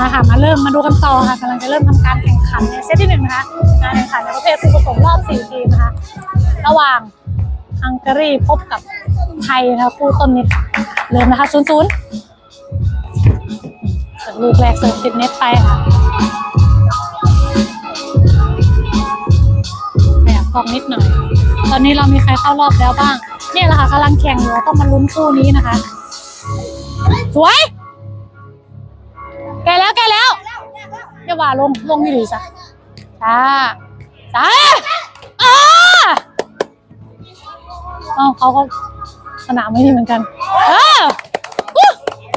มาค่ะมาเริ่มมาดูกันต่อค่ะกำลังจะเริ่มทำการแข่งขันในเซตที่หนึ่งนะคะการแข่งขันในประเภทคู่ผสมรอบสี่ทีมนะคะระหว่างฮังการีพบกับไทยนะคะคู่ต้นนิดค่ะเริ่มนะคะศูนย์ศูนย์เสิร์ฟลูกแรกเสิร์ฟติดเน็ตไปค่ะขยับกล้องนิดหน่อย ตอนนี้เรามีใครเข้ารอบแล้วบ้าง เนี่ยแหละค่ะกำลังแข่งอยู่ต้องมาลุ้นคู่นี้นะคะ สวย แกแล้วแกแล้วอย่าว่าลงลงไม่ดีซะจ้าจ้าอ้าเอาเขาก็สนามไม่ดีเหมือนกันเออ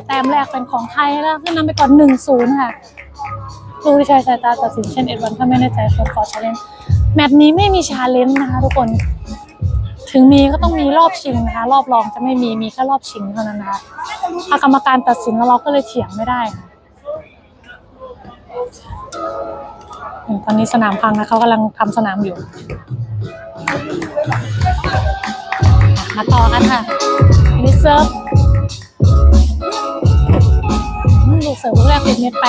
แต้มแรกเป็นของไทยแล้วขึ้นนำไปก่อนหนึ่งศูนย์ค่ะลูกที่ใช้สายตาตัดสินเช่นเอ็ดวันถ้าไม่แน่ใจคนขอชาเลนจ์แมตช์นี้ไม่มีชาเลนจ์นะคะทุกคน ถึงมีก็ต้องมีรอบชิงนะคะ รอบรองจะไม่มีมีแค่รอบชิงเท่านั้นนะคะกรรมการตัดสินแล้วเราก็เลยเถียงไม่ได้ค่ะ ตอนนี้สนามพังนะเขากำลังทำสนามอยู่ มาต่อกันค่ะมิเซิร์ฟอืมลูกเสิร์ฟลูกแรกติดเน็ตไป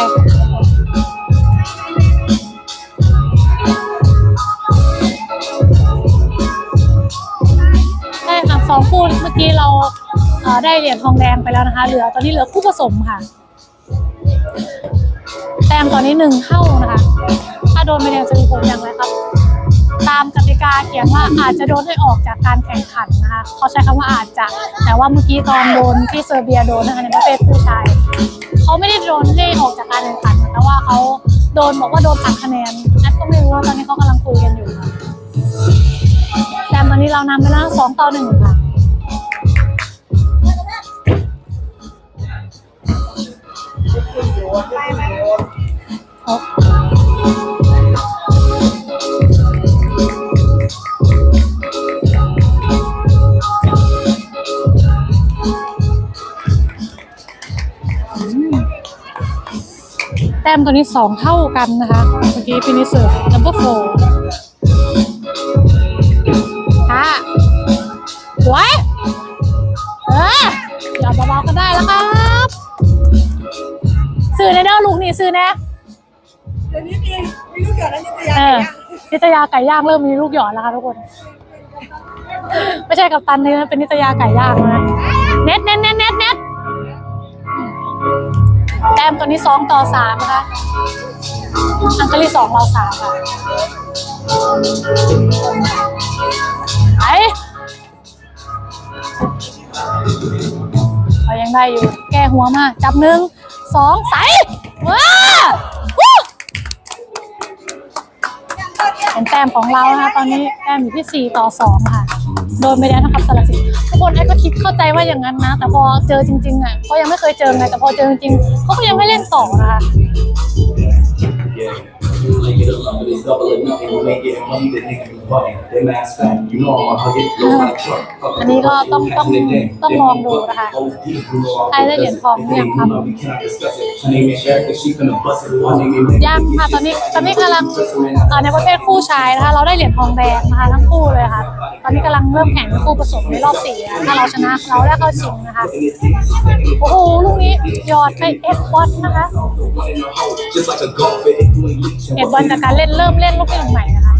ใช่ค่ะสองคู่เมื่อกี้เราเอ่อได้เหรียญทองแดงไปแล้วนะคะ เหลือตอนนี้เหลือคู่ผสมค่ะ แต้มตอนนี้หนึ่งเท่านะคะ ถ้าโดนใบแดงจะมีผลอย่างไรครับ ตามกติกาเขียนว่าอาจจะโดนให้ออกจากการแข่งขันนะคะเขาใช้คำว่าอาจจะ แต่ว่าเมื่อกี้ตอนโดนที่เซอร์เบียโดนนะคะในประเภทผู้ชายเขาไม่ได้โดนให้ออกจากการแข่งขัน แต่ว่าเขาโดนบอกว่าโดนตัดคะแนนนัดก็ไม่รู้ว่าตอนนี้เขากำลังคุยกันอยู่แต่ตอนนี้เรานำไปแล้วสองต่อหนึ่งค่ะ แต้มตัวนี้สองเท่ากันนะคะ เมื่อกี้พินิเซิร์นัมเบอร์โฟค่ะสวยเอออย่าเบาๆก็ได้แล้วครับ ซื้อในเด้อลูกนี่ซื้อแน่ กหยอดแล้วนิตยาเออไก่ย่างนิตยาไก่ย่างเริ่มมีลูกหยอดแล้วค่ะทุกคน ไม่ใช่กับตันเลยนะเป็นนิตยาไก่ย่างนะเน็ตเน็ตเน็ตเน็ตเน็ตแต้มตัวนี้สองต่อสามนะคะอังกฤษสองเราสามค่ะไอเรายังได้อยู่ แก้หัวมา จับหนึ่งสองใส่ว้า ต้มของเรานะคะตอนนี้แต้มอยู่ที่ 4 ต่อ 2 ค่ะ โดนไปแล้วนะครับสารสินทุกคนไอ้ก็คิดเข้าใจว่าอย่างนั้นนะ แต่พอเจอจริงๆอะเขายังไม่เคยเจอไงแต่พอเจอจริงๆเขาก็ยังไม่เล่นต่อนะคะ Yeah. Link it up, but it's double or nothing. We ain't getting money, the nigga be อันนี้ก็ต้องต้องต้องมองดูนะคะใครได้เหรียญทองหรือยังครับยังค่ะตอนนี้ตอนนี้กำลังเอ่อในประเภทคู่ชายนะคะเราได้เหรียญทองแดงนะคะทั้งคู่เลยค่ะ ตอนนี้กำลังเริ่มแข่งคู่ผสมในรอบสี่ถ้าเราชนะเราได้เข้าชิงนะคะโอ้โหลูกนี้ยอดไปเอ็ดบอลนะคะเอ็ดบอลจากการเล่นเริ่มเล่นลูกหนึ่งใหม่นะคะ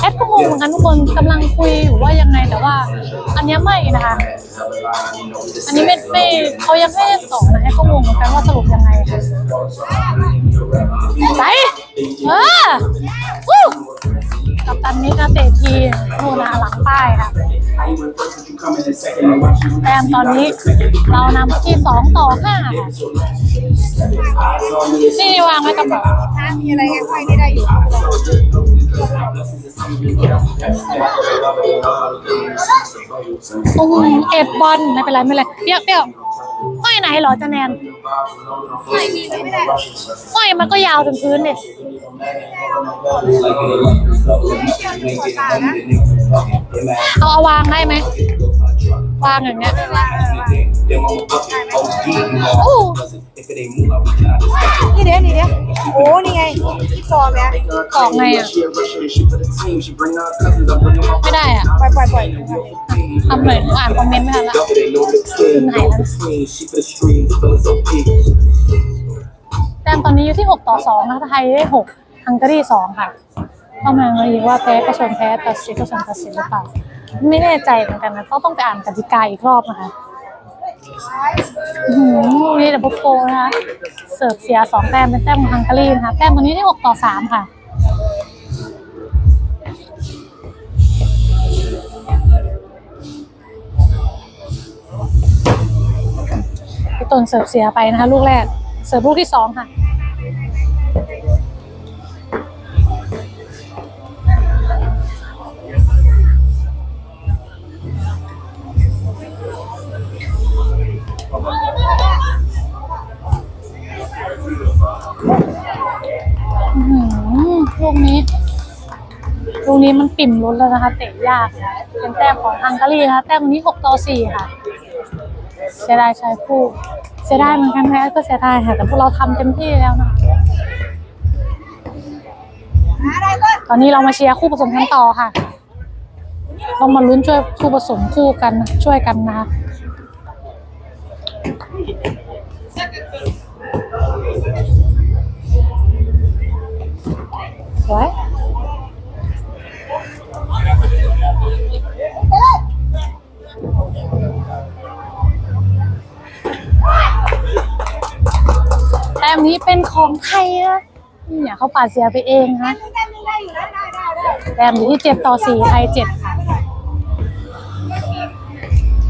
แอดก็งงเหมือนกันทุกคนกำลังคุยอยู่ว่ายังไงแต่ว่า อันเนี้ยไม่นะคะ อันนี้ไม่ไม่เขายังไม่ได้ต่อนะแอดก็งงเหมือนกันว่าสรุปยังไงค่ะไปเออวู้กับตันนี้นะเตทีโนนนะหลังป้ายค่ะแต้มตอนนี้เรานำที่สองต่อห้าค่ะนี่วางไว้กับ มีอะไรค่อยได้อยู่โอ้เอ็ดบอลไม่เป็นไรไม่เป็นไรเปรี้ยวเปรี้ยวห้อยไหนเหรอจะแนนไม่มีไม่ได้ห้อยมันก็ยาวถึงพื้นเนี่ยเอาเอาวางได้ไหมวางอย่างเงี้ย Then I'm a bucket. OG, you know. Ooh. If it ain't move, I'll be trying to discuss it. นี่เด้นี่เด้โอ้นี่ไงที่ซองเนี่ย ออกไงอะ ไม่ได้อะ ปล่อยปล่อยปล่อยทำหน่อยหนูอ่านคอมเมนต์ไม่ทันละ แต้มตอนนี้อยู่ที่ 6 ต่อ2นะคะไทยได้ 6 ฮังการี2ค่ะต้องมาเลยว่าแพ้ก็ชนแพ้ตัดสินก็ชนตัดสินหรือเปล่า ไม่แน่ใจเหมือนกันนะต้องต้องไปอ่านกติกาอีกรอบนะคะ อื้อหือนี่ดับเบิลโฟนะคะ เสิร์ฟเสียสองแต้มเป็นแต้มของฮังการีนะคะ แต้มวันนี้ที่6ต่อสามค่ะ พี่ต้นเสิร์ฟเสียไปนะคะ ลูกแรก เสิร์ฟลูกที่สองค่ะ กนี้มันปิ่มล้นแล้วนะคะเตะยากเป็นแต้มของฮังการีนะคะแต้มวันนี้หกต่อสี่ค่ะเสียดายชายคู่เสียดายเหมือนกันแพ้ก็เสียดายค่ะแต่พวกเราทำเต็มที่แล้วนะตอนนี้เรามาเชียร์คู่ผสมกันต่อค่ะต้องมาลุ้นช่วยคู่ผสมคู่กันช่วยกันนะคะสวย ต้มนี้เป็นของไทยนะเนี่ยเขาปาดเสียไปเองนะได้ได้ได้อยู่ได้ได้ได้แต้มอยู่ที่เจ็ดต่อสี่ไทยเจ็ด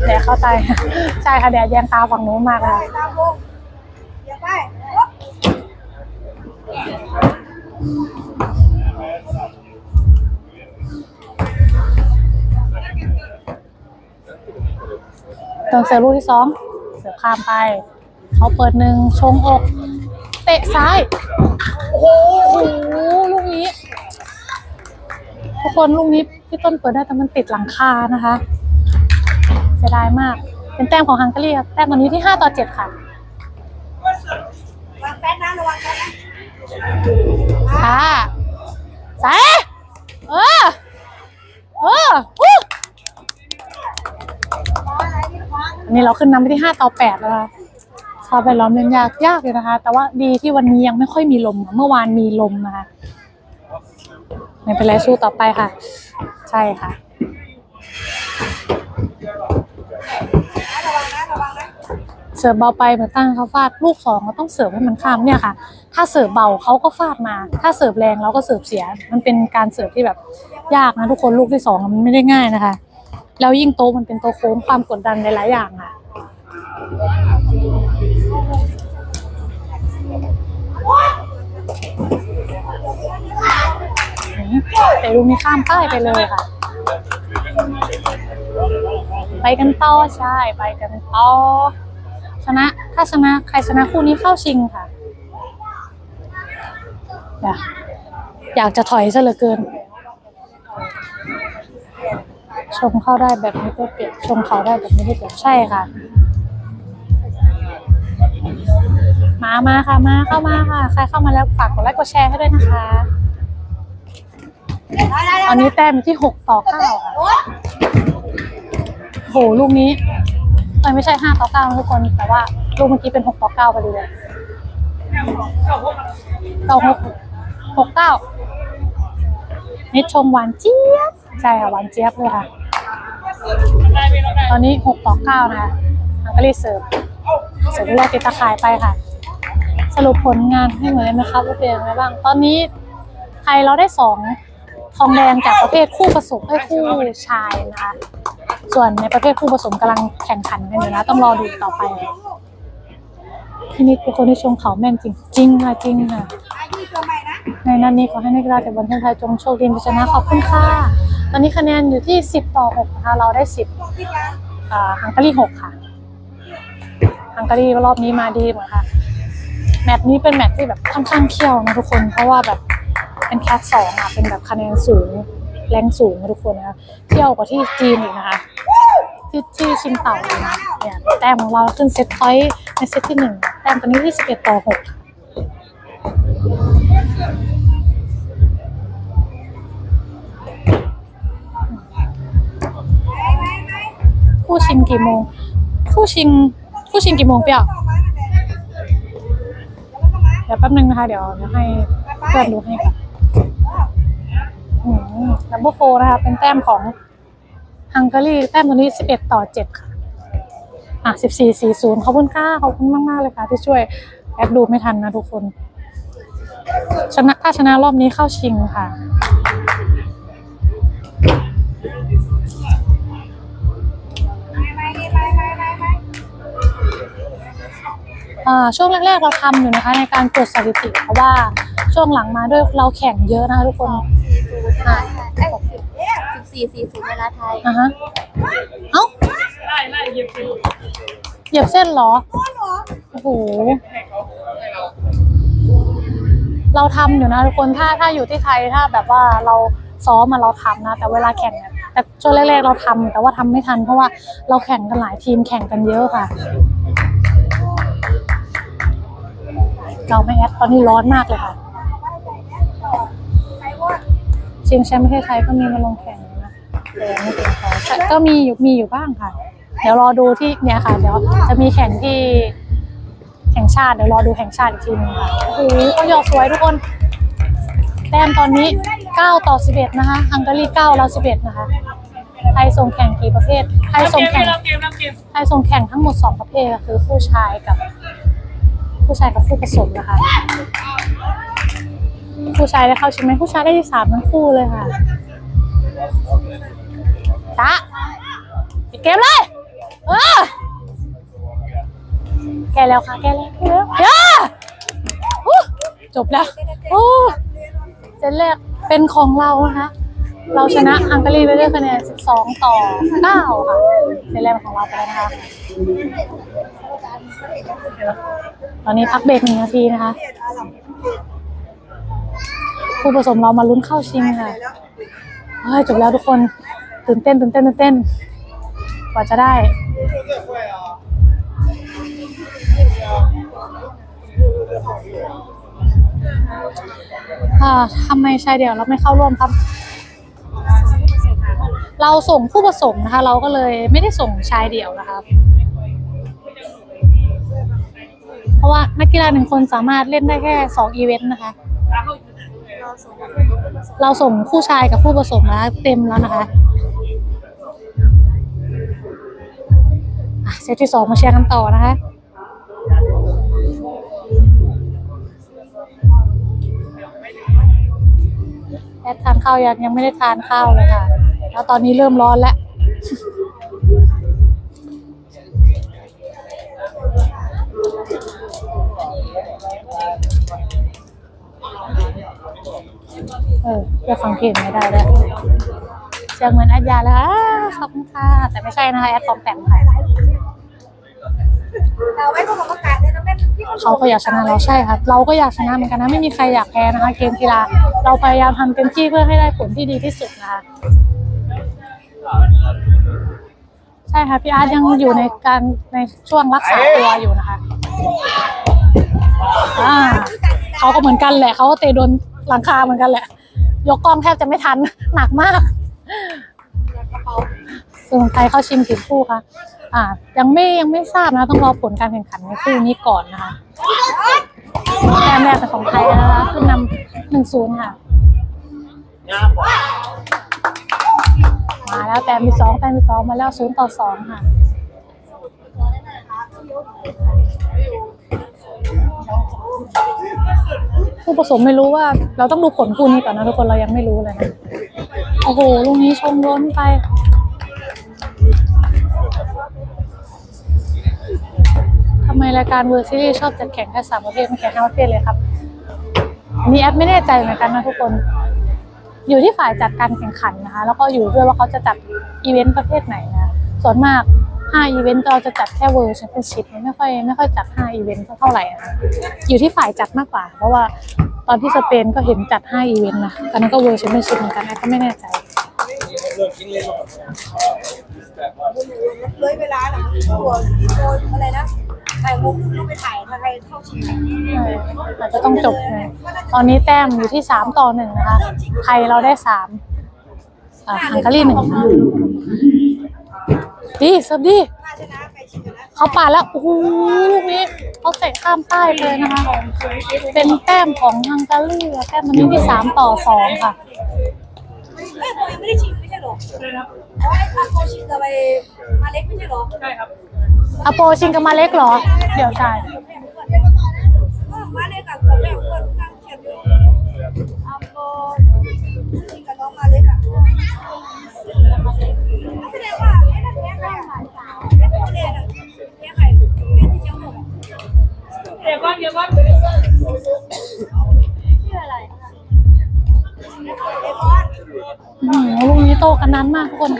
แดดเข้าใจใช่ค่ะแดดแยงตาฝั่งนู้นมากเลยตามวงอย่าไปตอนเสิร์ฟลูกที่สอง เสิร์ฟข้ามไป เขาเปิดหนึ่งชงอก เตะซ้าย โอ้โหลูกนี้ ทุกคนลูกนี้พี่ต้นเปิดได้แต่มันติดหลังคานะคะ เสียดายมาก เป็นแต้มของฮังการีค่ะแต้มตอนนี้ที่ห้าต่อเจ็ดค่ะวางแป้นนะระวังแป้นนะค่ะสายเออ เอออู้อันนี้เราขึ้นนำไปที่ห้าต่อแปดแล้วนะคะสภาพแวดล้อมเล่นยากยากเลยนะคะ แต่ว่าดีที่วันนี้ยังไม่ค่อยมีลม เมื่อวานมีลมนะคะไม่เป็นไรสู้ต่อไปค่ะ ใช่ค่ะเสิร์ฟเบาไปเหมือนตั้งเขาฟาดลูกสองก็ต้องเสิร์ฟให้มันข้ามเนี่ยค่ะ ถ้าเสิร์ฟเบาเขาก็ฟาดมา ถ้าเสิร์ฟแรงเราก็เสิร์ฟเสีย มันเป็นการเสิร์ฟที่แบบยากนะทุกคนลูกที่สองมันไม่ได้ง่ายนะคะ แล้วยิ่งโตมันเป็นโตโค้งความกดดันในหลายอย่างค่ะ แต่ลูกนี้ข้ามป้ายไปเลยค่ะ ไปกันต่อใช่ไปกันต่อชนะถ้าชนะใครชนะคู่นี้เข้าชิงค่ะ อยากอยากจะถอยซะเหลือเกิน ชมเข้าได้แบบไม่ได้เปรียบชมเขาได้แบบไม่ได้เปรียบใช่ค่ะ มามาค่ะมาเข้ามาค่ะ ใครเข้ามาแล้วฝากกดไลค์กดแชร์ให้ด้วยนะคะ อนนี้แต้มอยู่ที่หกต่อเก้าค่ะโอ้ยโหลูกนี้เอ้ยไม่ใช่ห้าต่อเก้านะทุกคน แต่ว่าลูกเมื่อกี้เป็นหกต่อเก้าไปเลยเก้าหกหกเก้านิดชมหวานเจี๊ยบ ใช่ค่ะหวานเจี๊ยบเลยค่ะ ตอนนี้หกต่อเก้านะคะอังกฤษเสิร์ฟเสิร์ฟแรกติดตะข่ายไปค่ะ สรุปผลงานให้เหมือนกันนะครับว่าเป็นยังไงบ้าง ตอนนี้ไทยเราได้สอง ทองแดงจากประเภทคู่ผสมให้คู่ชายนะคะส่วนในประเภทคู่ผสมกำลังแข่งขันกันอยู่นะต้องรอดูต่อไปพี่นิดเป็นคนที่ชงเขาแม่นจริงจริงค่ะจริงค่ะในะในนั้นนี้ขอให้นักกีฬาจากบอลไทยจงโชคดีชนะขอบคุณค่ะตอนนี้คะแนนอยู่ที่ 10 ต่อ6นะคะเราได้ 10บอ่าฮังการี6ค่ะฮังการีรอบนี้มาดีเหมือนค่ะแมตช์นี้เป็นแมตช์ที่แบบค่อนข้างเขี้ยวนะทุกคนเพราะว่าแบบ เป็นแคทสองอะเป็นแบบคะแนนสูงแรงสูงทุกคนนะคะเที่ยวกว่าที่จีนอีกนะคะที่ที่ชิงเต่าเลยนะเนี่ยแต้มของเราขึ้นเซตพอยต์ในเซตที่หนึ่งแต้มตอนนี้ที่สิบเอ็ดต่อหกคู่ชิงกี่โมงคู่ชิงคู่ชิงกี่โมงเปล่าออกเดี๋ยวแป๊บนึงนะคะ เดี๋ยวเดี๋ยวให้เพื่อนดูให้ค่ะัมเบอร์โฟนะคะเป็นแต้มของฮังการีแต้มตัวนี้สิบเอ็ดต่อเจ็ดค่ะอะสิบสี่สี่ศูนย์ขอบคุณค่ะขอบคุณมากมากเลยค่ะ ที่ช่วยแอดดูไม่ทันนะทุกคน ชนะถ้าชนะรอบนี้เข้าชิงค่ะอ่าช่วงแรกๆเราทำอยู่นะคะในการจดสถิติเพราะว่าช่วงหลังมาด้วยเราแข่งเยอะนะคะทุกคน อ่าเอ้ยสิบสี่สี่ศูนย์เวลาไทย อะฮะ เอ้าเหยียบเส้นเหรอ โอ้โห เราทำอยู่นะทุกคน ถ้าถ้าอยู่ที่ไทย ถ้าแบบว่าเราซ้อมมาเราทำนะ แต่เวลาแข่งเนี่ยแต่ช่วงแรกๆเราทำแต่ว่าทำไม่ทัน เพราะว่าเราแข่งกันหลายทีมแข่งกันเยอะค่ะเราไม่แอดตอนนี้ร้อนมากเลยค่ะ ชิงแชมป์ประเทศไทยก็มีมาลงแข่งนะแต่ไม่เพียงพอก็มีอยู่มีอยู่บ้างค่ะ เดี๋ยวรอดูที่เนี่ยค่ะ เดี๋ยวจะมีแข่งที่แห่งชาติเดี๋ยวรอดูแห่งชาติอีกทีหนึงค่ะโอ้โหก็ยอดสวยทุกคนแต้มตอนนี้ 9 ต่อ 11 นะคะฮังการี9เรา11 นะคะไทยส่งแข่งกี่ประเภทไทยส่งแข่งไทยส่งแข่งทั้งหมด 2 ประเภทก็คือผู้ชายกับ ผู้ชายกับผู้ผสมนะคะ ผู้ชายได้เข้าชิงไหมผู้ชายได้ที่สามทั้งคู่เลยค่ะจ้าปิดเกมเลย เออ แกแล้วค่ะ แกแล้วแกแล้วย่าอู้จบแล้วโอ้เซตแรกเป็นของเรานะคะ เราชนะฮังการีไปด้วยคะแนน 12 ต่อ 9 ค่ะเซตแรกของเราไปแล้วนะคะ ตอนนี้พักเบรกหนึ่งนาทีนะคะ ผู้ผสมเรามาลุ้นเข้าชิงค่ะเฮ้ยจบแล้วทุกคนตื่นเต้นตื่นเต้นตื่นเต้น กว่าจะได้อ่าทำไมชายเดี่ยวเราไม่เข้าร่วมครับ เราส่งผู้ผสมนะคะ เราก็เลยไม่ได้ส่งชายเดี่ยวนะคะเพราะว่านักกีฬาหนึ่งคนสามารถเล่นได้แค่สองอีเวนต์นะคะ เราส่งคู่ชายกับคู่ผสมแล้วเต็มแล้วนะคะเซตที่สองมาแชร์กันต่อนะคะแอดทานข้าวยังยังไม่ได้ทานข้าวเลยค่ะ แล้วตอนนี้เริ่มร้อนแล้ว เออจะฟังเพลงไม่ได้แล้วเสียงเหมือนแอดยาแล้วอ่าขอบคุณค่ะ แต่ไม่ใช่นะคะแอดปลอมแปมค่ะเราไม่ต้องประกาศเลยนะแม่ที่เขาก็อยากชนะเราใช่ค่ะเราก็อยากชนะเหมือนกันนะไม่มีใครอยากแพ้นะคะ เกมกีฬาเราพยายามทำเต็มที่เพื่อให้ได้ผลที่ดีที่สุดนะคะใช่ค่ะพี่อาร์ตยังอยู่ในการในช่วงรักษาตัวอยู่นะคะอ่าเขาก็เหมือนกันแหละเขาก็เตะโดนหลังคาเหมือนกันแหละ ยกกล้องแทบจะไม่ทัน หนักมากส่วนใครเข้าชิงกี่คู่คะอ่า ยังไม่ยังไม่ทราบนะ ต้องรอผลการแข่งขันในคู่นี้ก่อนนะคะแต้มแรกเป็นของไทยนะคะขึ้นนำหนึ่งศูนย์ค่ะ มาแล้วแต้มที่สองแต้มที่สองมาแล้วศูนย์ต่อสองค่ะ ผู้ผสมไม่รู้ว่า เราต้องดูผลคู่นี้ก่อนนะทุกคนเรายังไม่รู้เลยนะโอ้โหลูกนี้ชงล้นไปทำไมรายการเวอร์ซีรีชอบจัดแข่งแค่สามประเภทไม่แข่งห้าประเภทเลยครับอันนี้แอดไม่แน่ใจเหมือนกันนะทุกคน อยู่ที่ฝ่ายจัดการแข่งขันนะคะ แล้วก็อยู่ด้วยว่าเขาจะจัดอีเวนต์ประเภทไหนนะส่วนมาก 5อีเวนต์เราจะจัดแค่เวิร์แชมเปี้ยนชิพไม่ค่อยไม่ค่อยจัด5อีเวนต์เท่าไหร่นะคะอยู่ที่ฝ่ายจัดมากกว่า เพราะว่าตอนที่สเปนก็เห็นจัด5อีเวนต์นะตอนนั้นก็เวิร์แชมเปี้ยนชิพเหมือนกันแอดก็ไม่แน่ใจเลยเวลาหน่ะตัวโดนอะไรนะถ่ายมุมต้องไปถ่ายอะไรเข้าชิงเอออาจจะต้องจบไงตอนนี้แต้มอยู่ที่สามต่อหนึ่งนะคะไทยเราได้สามอ่าฮังการีหนึ่ง ดีเสิร์ฟดีถ้าชนะไปชิงนะเขาปาดแล้วโอ้โหลูกนี้เขาเตะข้ามป้ายไปเลยนะคะ เป็นแต้มของฮังการีอะแต้มมันนี้ที่สามต่อสองค่ะเอ้ยโบยังไม่ได้ชิงไม่ใช่หรออ๋อไอ้โบชิงกับไปมาเล็กไม่ใช่หรออโปชิงกับมาเล็กเหรอ เดี๋ยวจ่ายมาเล็กกับกับแม่คนนั่งเขียนอยู่อัมโบชิง เดี๋ยวก่อนเดี๋ยวก่อนชื่ออะไรอืมลูกนี้โตกันนานมากทุกคน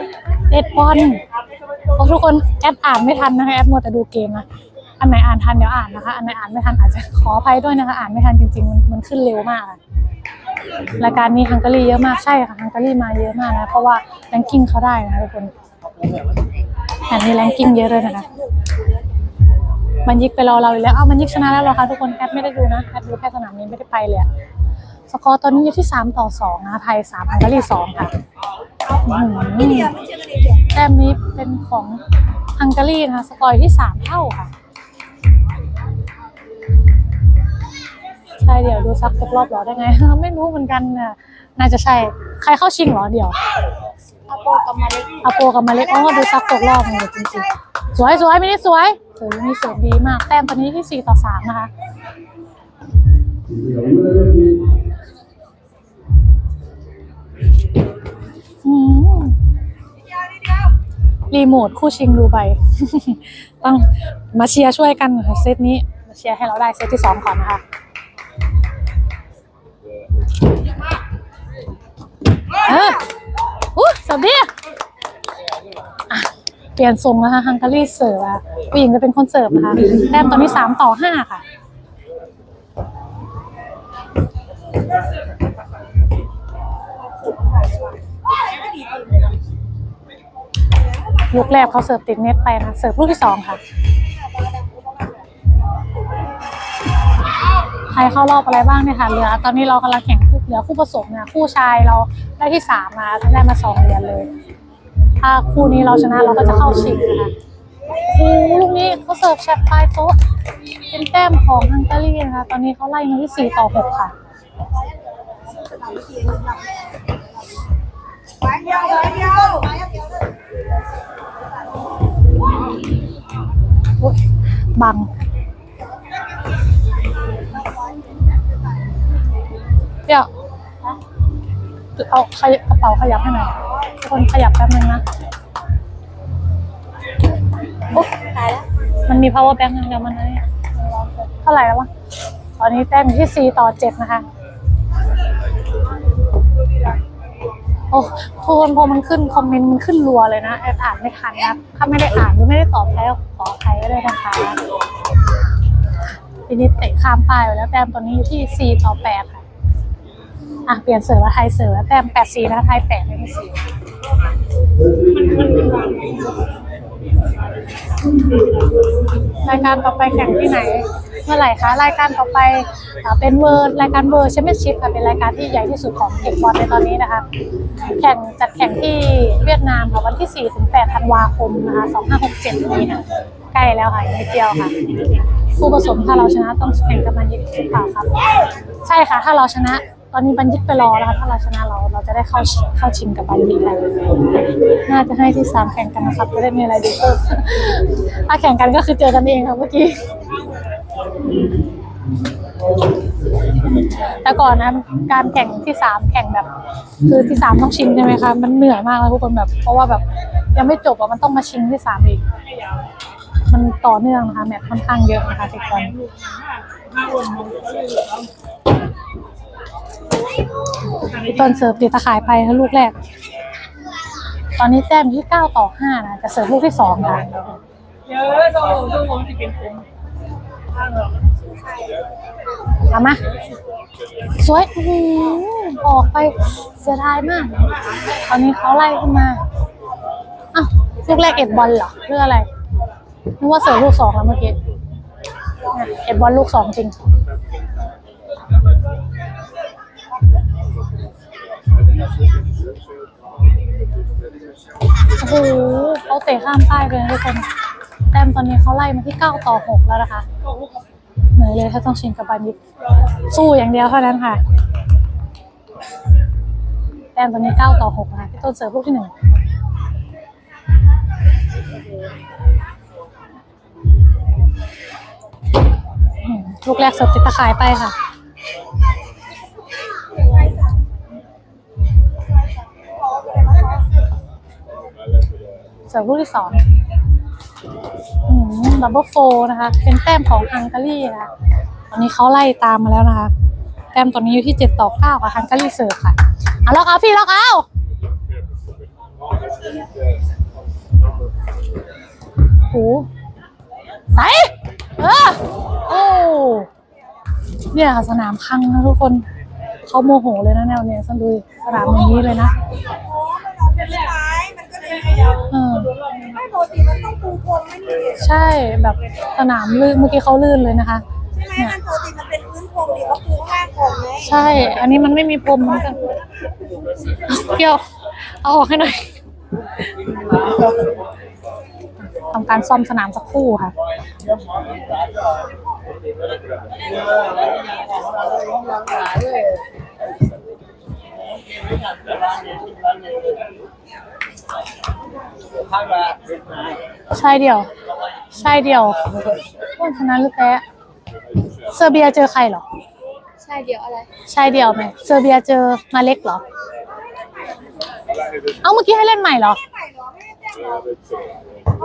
เด็ดบอลเพราะทุกคนแอดอ่านไม่ทันนะคะแอดมัวแต่ดูเกมนะอันไหนอ่านทันเดี๋ยวอ่านนะคะ อันไหนอ่านไม่ทันอาจจะขออภัยด้วยนะคะ อ่านไม่ทันจริงๆ มันมันขึ้นเร็วมากอะรายการนี้ฮังการีเยอะมากใช่ค่ะฮังการีมาเยอะมากนะ เพราะว่าแรงกิ้งเขาได้นะคะทุกคน แผ่นนี้แรงกิ้งเยอะเลยนะคะมันยิกไปรอเราอีกแล้ว เอ้ามันยิกชนะแล้วเหรอคะทุกคนแอดไม่ได้ดูนะแอดดูแค่สนามนี้ไม่ได้ไปเลยสกอร์ตอนนี้อยู่ที่สามต่อสองนะคะไทยสามฮังการีสองค่ะอื้อหืไม่อเดียวไม่เชื่อกันเองเดียวแต้มนี้เป็นของฮังการีนะคะ สกอร์ที่สามเท่าค่ะใช่เดี๋ยวดูซักตกรอบหรอได้ไง ไม่รู้เหมือนกันน่ะน่าจะใช่ ใครเข้าชิงหรอเดี๋ยว อาโปกับมาเล็กอาโปกับมาเล็กอ๋อดูซักตกรอบเลยจริงๆสวยสวยไม่ได้สวยสวยมีเสิร์ฟดีมาก แต้มตอนนี้ที่สี่ต่อสามนะคะรีโมทคู่ชิงดูไปต้องมาเชียร์ช่วยกันเซตนี้ มาเชียร์ให้เราได้เซตที่สองก่อนนะคะเออ อู้สวัสดีอะเปลี่ยนทรงนะคะฮังการีเสิร์ฟอะผู้หญิงจะเป็นคนเสิร์ฟนะคะแต้มตอนนี้สามต่อห้าค่ะ ลูกแรกเขาเสิร์ฟติดเน็ตไปนะ เสิร์ฟลูกที่สองค่ะใครเข้ารอบอะไรบ้างเนี่ยค่ะ เหลือ ตอนนี้เรากำลังแข่ง เหลือคู่ผสมเนี่ยคู่ชายเราได้ที่สามมาได้มาสองเหรียญเลย ถ้าคู่นี้เราชนะเราก็จะเข้าชิงนะคะโอ้ลูกนี้เขาเสิร์ฟแชทปลายโต๊ะเป็นแต้มของฮังการีนะคะ ตอนนี้เขาไล่มาที่สี่ต่อหกค่ะไป เดียวไปเดียวอุ๊ยบังเดี๋ยวเอาขยกระเป๋าขยับให้หน่อยทุกคนขยับแป๊บนึงนะอุ๊ยตายแล้ว มันมี power bank นึงเดี๋ยวมันนี่เท่าไหร่แล้ววะ ตอนนี้แต้มอยู่ที่4ต่อ7นะคะ โอ้ทุกคนพอมันขึ้นคอมเมนต์มันขึ้นรัวเลยนะแอดอ่านไม่ทันนะ ถ้าไม่ได้อ่านหรือไม่ได้ตอบใครก็ขออภัยก็ได้นะคะทีนี้เตะข้ามป้ายไปแล้วแต้มตอนนี้อยู่ที่4ต่อ8ค่ะ อะเปลี่ยนเสิร์ฟแล้วไทยเสิร์ฟแล้วแต้ม8 4นะไทย8ไม่ใช่4รายการต่อไปแข่งที่ไหน เมื่อไหร่คะ รายการต่อไปอเป็นเวิร์รายการเวิร์แชมเปี้ยนชิพค่ะเป็นรายการที่ใหญ่ที่สุดของเทคบอลในตอนนี้นะคะแข่งจัดแข่งที่เวียดนามค่ะวันที่ 4 ถึง 8 ธันวาคมนะคะ2567 นี้ค่ะใกล้แล้วค่ะอีกนิดเดียวค่ะคู่ผสมถ้าเราชนะต้องแข่งกับมันยิกหรือเปล่าครับ ใช่ค่ะถ้าเราชนะ อนนี้บันยิกไปรอแล้วค่ะถ้าเราชนะเราเราจะได้เข้าชิงเข้าชิงกับบันยิกแล้วน่าจะให้ที่สามแข่งกันนะครับจะได้มีอะไรดูเพิ่มถ้าแข่งกันก็คือเจอกันเองค่ะเมื่อกี้แต่ก่อนนะการแข่งที่สามแข่งแบบ คือที่สามต้องชิงใช่ไหมคะมันเหนื่อยมากเลยทุกคนแบบ เพราะว่าแบบยังไม่จบอะมันต้องมาชิงที่สามอีก มันต่อเนื่องนะคะแมตช์ค่อนข้างเยอะนะคะทุกคน ต้นเสิร์ฟตีตะข่ายไปลูกแรก ตอนนี้แต้มที่เก้าต่อห้านะจะเสิร์ฟลูกที่สองค่ะเยอะตรงตรงผมจะเป็นผมข้งหลังเอามาสวยอื้อกไปเสียดายมาก ตอนนี้เขาไล่ขึ้นมาอ้าวลูกแรกเอ็ดบอลเหรอเรื่องอะไรนึกว่าเสิร์ฟลูกสองแล้วเมื่อกี้เอ็ดบอลลูกสองจริง โอ้โหเขาเตะข้ามป้ายไปนะทุกคน แต้มตอนนี้เขาไล่มาที่ 9 ต่อ 6 แล้วนะคะเหนื่อยเลยถ้าต้องชิงกับบานิกสู้อย่างเดียวเท่านั้นค่ะ แต้มตอนนี้ 9 ต่อ 6 นะคะพี่ต้นเสิร์ฟลูกที่หนึ่งลูกแรกเสิร์ฟติดตะข่ายไปค่ะ สิร์ฟลูกที่สองดับเบิลโฟนะคะ เป็นแต้มของฮังการีนะคะตอนนี้เขาไล่ตามมาแล้วนะคะ แต้มตอนนี้อยู่ที่เจ็ดต่อเก้าค่ะฮังการีเสิร์ฟค่ะเอาล็อกเอาพี่ล็อกเอาโหใสเออโอ้เนี่ยค่ะสนามพังนะทุกคนเขาโมโหเลยนะแนวเนี้ยสันดูสนามอย่างนี้เลยนะ เออไม่ปกติมันต้องปูพรมไม่นี่ใช่แบบสนามลื่นเมื่อกี้เขาลื่นเลยนะคะ ใช่ไหมมันปกติมันเป็นพื้นพรมดิเขาปูข้างพรมไงใช่ อันนี้มันไม่มีพรมเหมือนกันเกี่ยว เอาออกให้หน่อยทำการซ่อมสนามสักครู่ค่ะ ใช่เดียวใช่เดียววันชนะหรือแพ้เซอร์เบียเจอใครเหรอใช่เดี๋ยวอะไรใช่เดียวไหมเซอร์เบียเจอมาเล็กเหรอ เอาเมื่อกี้ให้เล่นใหม่เหรอ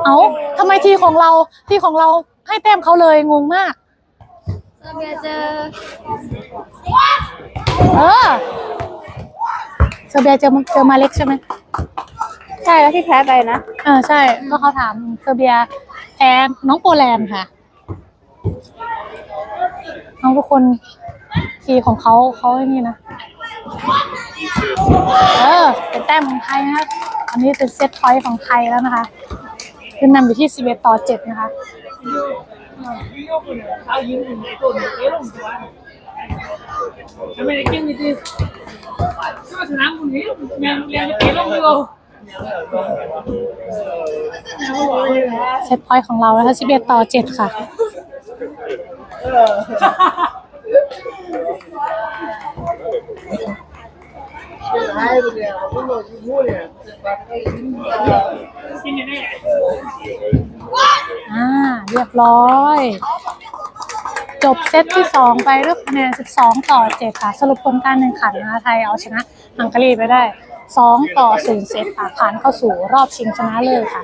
เอาทำไมทีของเราทีของเราให้แต้มเขาเลยงงมาก เซอร์เบียเจอ เออ เซอร์เบียเจอเจอมาเล็กใช่ไหม ใช่แล้วที่แพ้ไปนะ เออใช่ ก็เขาถามเซอร์เบียแพ้น้องโปแลนด์ค่ะ น้องทุกคนทีของเขาเขาอย่างนี้นะ เออ เป็นแต้มของไทยนะคะอันนี้เป็นเซตพอยตของไทยแล้วนะคะขึ้นนำอยู่ที่ 11 ต่อ 7 นะคะ American it is. Yo, se dan un lío, me han pegado. เซตพอยต์ของเรานะคะ11 ต่อ 7 ค่ะ อ่า เรียบร้อย จบเซตที่สองไปด้วคะแนน 12 ต่อ 7 ค่ะ สรุปผลการแข่งขันนะะไทยเอาชนะฮังการีไปได้ 2 ต่อ 0 เซตค่ะผ่านเข้าสู่รอบชิงชนะเลิศค่ะ